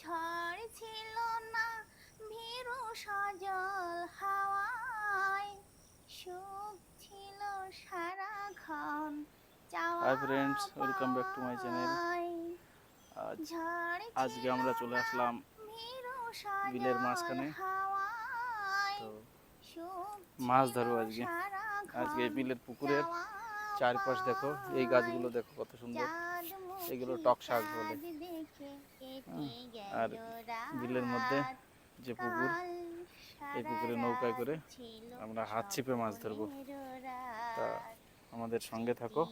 ঝড় ছিল না ভীরু সজল হাওয়ায় সুখ ছিল সারাক্ষণ চাওয়া Hi friends, welcome back to my channel. আজ আজকে আমরা চলে আসলাম বিলের মাঝখানে। তো মাছ ধরবো আজকে। সারাক্ষণ আজকে এই বিলের পুকুরের চারপাশ দেখো এই গাছগুলো দেখো কত সুন্দর এগুলো টক শাক বলে। আর বিলের মধ্যে যে পুকুর এই পুকুরে নৌকায় করে আমরা হাত ছিপে মাছ ধরবো। তা আমাদের সঙ্গে থাকো।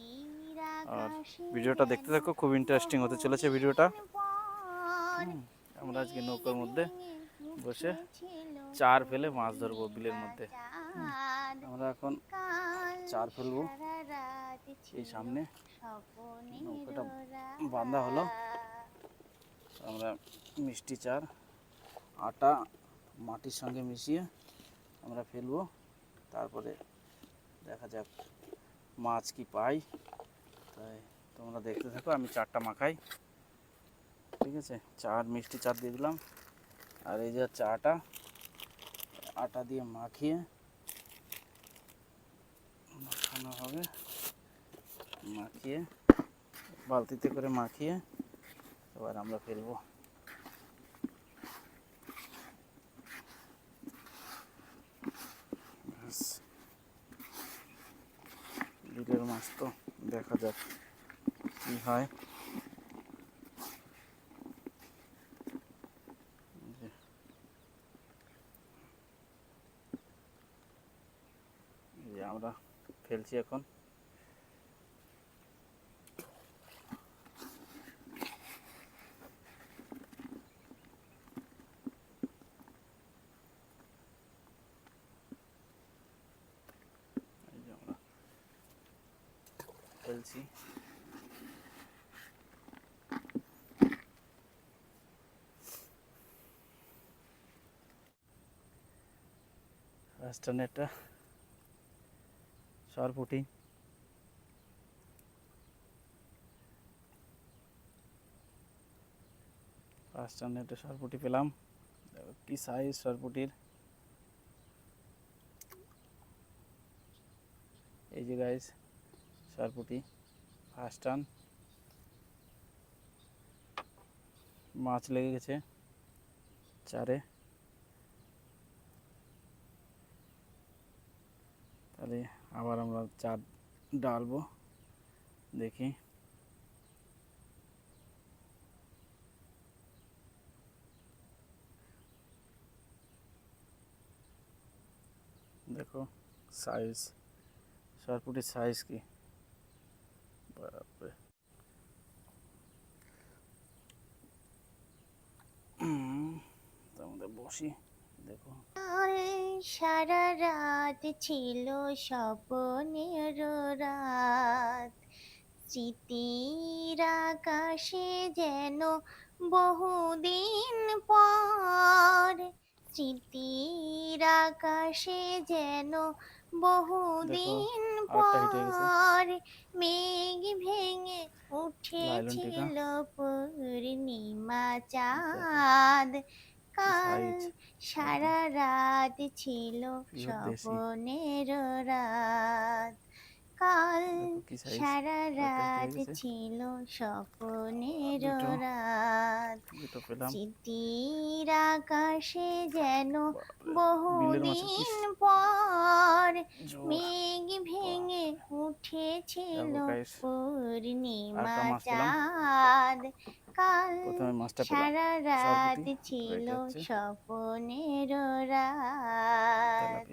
আর ভিডিওটা দেখতে থাকো খুব ইন্টারেস্টিং হতে চলেছে ভিডিওটা। আমরা আজকে নৌকার মধ্যে বসে চার ফেলে মাছ ধরবো বিলের মধ্যে। আমরা এখন চার ফেলব। এই সামনে। নৌকাটা বাঁধা হলো। আমরা মিষ্টি চার আটা মাটির সঙ্গে মিশিয়ে আমরা ফেলব। তারপরে দেখা যাক মাছ কি পাই। তাই তোমরা দেখতে থাকো আমি চারটা মাখাই। ঠিক আছে? চার মিষ্টি চার দিয়ে দিলাম। আর এই যে আটা আটা দিয়ে মাখিয়ে হবে। মাখিয়ে, বালতিতে করে মাখিয়ে এবার আমরা ফেলব। বিলের মাছ তো দেখা যাক কি হয়। আমরা ফেলছি এখন। এই যে আমরা নেটটা সরপুটি ফার্স্ট নেটে সরপুটি পেলাম। কি সাইজ সরপুটির এই যে গাইস সরপুটি ফার্স্ট টান মাছ লেগে গেছে চারে। তাহলে আবার আমরা চার ডালবো দেখি। দেখো সাইজ সরপুটির সাইজ কি? বাপরে। তার মধ্যে বসি। দেখো। সারা রাত ছিল স্বপ্নের রাত। স্মৃতির আকাশে যেন বহুদিন পর। স্মৃতির আকাশে যেন বহুদিন। পর। মেঘ ভেঙে উঠেছিল পূর্ণিমা চাঁদ। কাল সারা রাত ছিল। স্বপ্নের রাত। কাল সারা রাত ছিল স্বপ্নের। রাত। স্মৃতির আকাশে যেন বহুদিন পর মেঘ ভেঙে উঠেছিল পূর্ণিমা। চাঁদ। কাল সারা রাত ছিল স্বপ্নের রাত।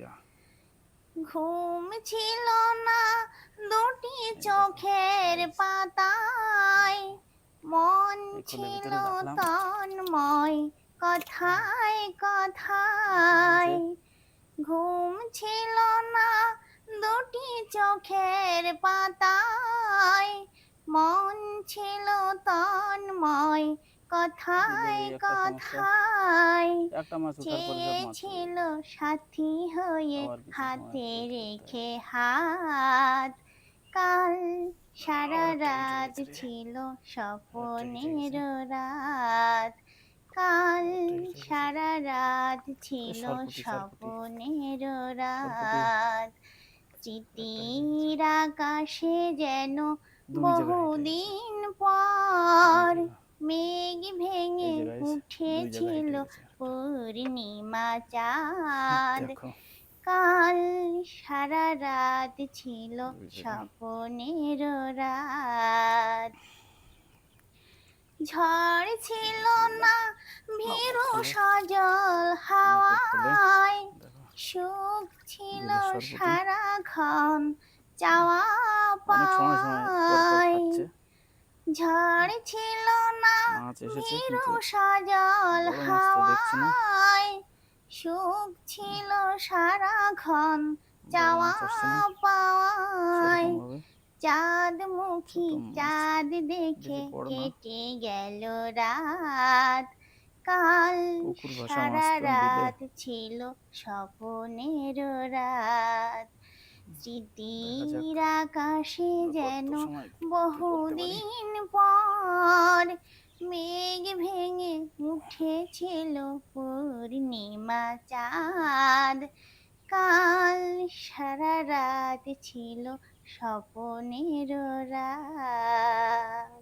ঘুম ছিল না দুটি চোখের পাতায়। মন ছিল তন্ময় কথায় কথায়। ঘুম ছিল না দুটি চোখের পাতায়। মন ছিল তন্ময় কথায়। কথায় চেয়েছিল সাথী হয়ে হাতে রেখে হাত। কাল সারা রাত ছিল স্বপ্নের রাত। কাল সারা রাত ছিল সরপুটি। রাত। চিতির আকাশে যেন বহুদিন পর মেঘ ভেঙে এই যে guys, দুই জায়গায় উঠেছিল পূর্ণিমা চাঁদ। কাল সারা রাত ছিল। স্বপ্নের রাত। ঝড় ছিল না ভীরু সজল হাওয়ায়। সুখ ছিল। সারাক্ষণ চাওয়া অনেক সময় সময় খাচ্ছে। ঝড় ছিল না কিন্তু সজল। হাওয়ায়। সুখ ছিল সারাক্ষণ চাওয়া পাওয়ায়। চাঁদ মুখী চাঁদ দেখে। কেটে গেল রাত। কাল সারা। রাত ছিল স্বপনের রাত। স্মৃতির আকাশে যেন? বহুদিন পর মেঘ ভেঙে উঠেছিল পূর্ণিমা চাঁদ। কাল সারা রাত ছিল স্বপনের রাত।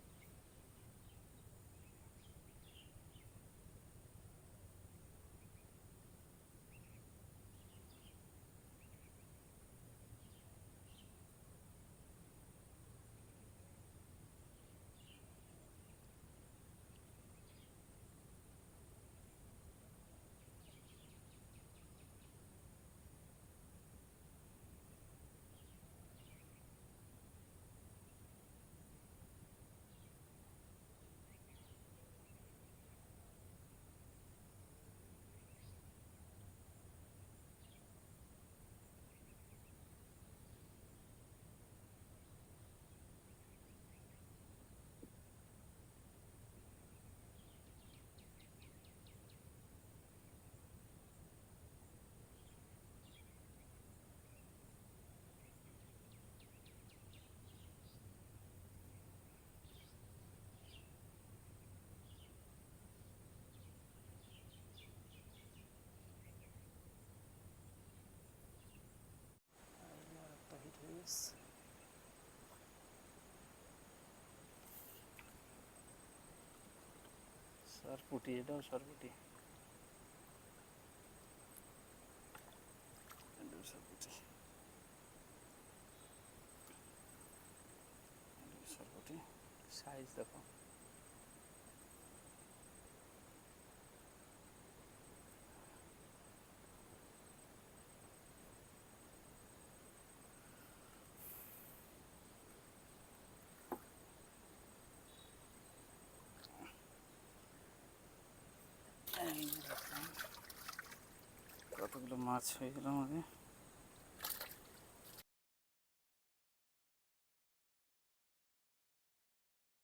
সরপুটি এটাও সরপুটি সরপুটি সরপুটি সাইজ দেখো এই দেখো। কতগুলো মাছ হয়ে গেল আমাদের।